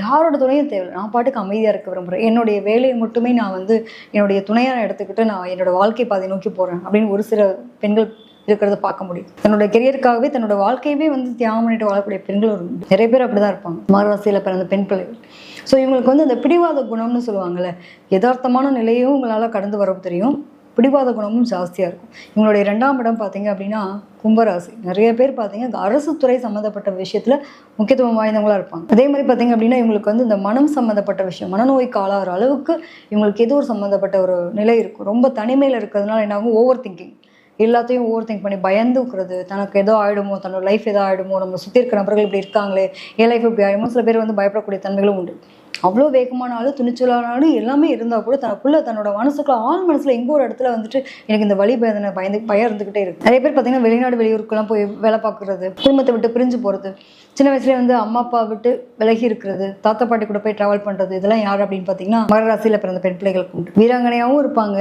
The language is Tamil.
யாரோட துணையும் தேவை நான் பாட்டுக்கு அமைதியாக இருக்க விரும்புகிறேன் என்னுடைய வேலையை மட்டுமே நான் வந்து என்னுடைய துணையாக எடுத்துக்கிட்டு நான் என்னோட வாழ்க்கை பாதை நோக்கி போகிறேன் அப்படின்னு ஒரு சில பெண்கள் இருக்கிறத பார்க்க முடியும். தன்னோட கெரியருக்காகவே தன்னோட வாழ்க்கையவே வந்து தியாகம் பண்ணிட்டு வாழக்கூடிய பெண்கள் ஒரு நிறைய பேர் அப்படி தான் இருப்பாங்க. மாரவாசியில் பிறந்த பெண் பிள்ளைகள் ஸோ இவங்களுக்கு வந்து அந்த பிடிவாத குணம்னு சொல்லுவாங்கல்ல யதார்த்தமான நிலையும் உங்களால் கடந்து வர தெரியும். பிடிவாத குணமும் ஜாஸ்தியாக இருக்கும். இவங்களுடைய ரெண்டாம் இடம் பார்த்தீங்க அப்படின்னா கும்பராசி. நிறைய பேர் பார்த்தீங்க அரசு துறை சம்மந்தப்பட்ட விஷயத்தில் முக்கியத்துவம் வாய்ந்தவங்களாக இருப்பாங்க. அதே மாதிரி பார்த்தீங்க அப்படின்னா இவங்களுக்கு வந்து இந்த மனம் சம்மந்தப்பட்ட விஷயம் மனநோய்க்கு ஆளாகிற அளவுக்கு இவங்களுக்கு ஏதோ ஒரு சம்மந்தப்பட்ட ஒரு நிலை இருக்கும். ரொம்ப தனிமையில் இருக்கிறதுனால என்னாகும் ஓவர் திங்கிங் எல்லாத்தையும் ஓவர் திங்க் பண்ணி பயந்துக்கிறது தனக்கு ஏதோ ஆயிடுமோ தன்னோட லைஃப் ஏதோ ஆகிடுமோ நம்ம சுற்றி இருக்கிற நபர்கள் இப்படி இருக்காங்களே என் லைஃப் இப்படி ஆகிடுமோ சில பேர் வந்து பயப்படக்கூடிய தன்மைகளும் உண்டு. அவ்வளோ வேகமானாலும் துணிச்சலானாலும் எல்லாமே இருந்தால் கூட தனக்குள்ள தன்னோட மனசுக்குள்ள ஆள் மனசில் எங்கோ ஒரு இடத்துல வந்துட்டு எனக்கு இந்த வழி பயந்தனை பயந்து பயம் இருந்துகிட்டே இருக்கு. நிறைய பேர் பார்த்தீங்கன்னா வெளிநாடு வெளியூருக்குலாம் போய் வேலை பார்க்குறது குடும்பத்தை விட்டு பிரிஞ்சு போகிறது சின்ன வயசுலேயே வந்து அம்மா அப்பா விட்டு விலகி இருக்கிறது தாத்தா பாட்டி கூட போய் ட்ராவல் பண்ணுறது இதெல்லாம் யார் அப்படின்னு பார்த்தீங்கன்னா மகராசியில் பிறந்த பெண் பிள்ளைகளுக்கு உண்டு. வீராங்கனையாகவும் இருப்பாங்க.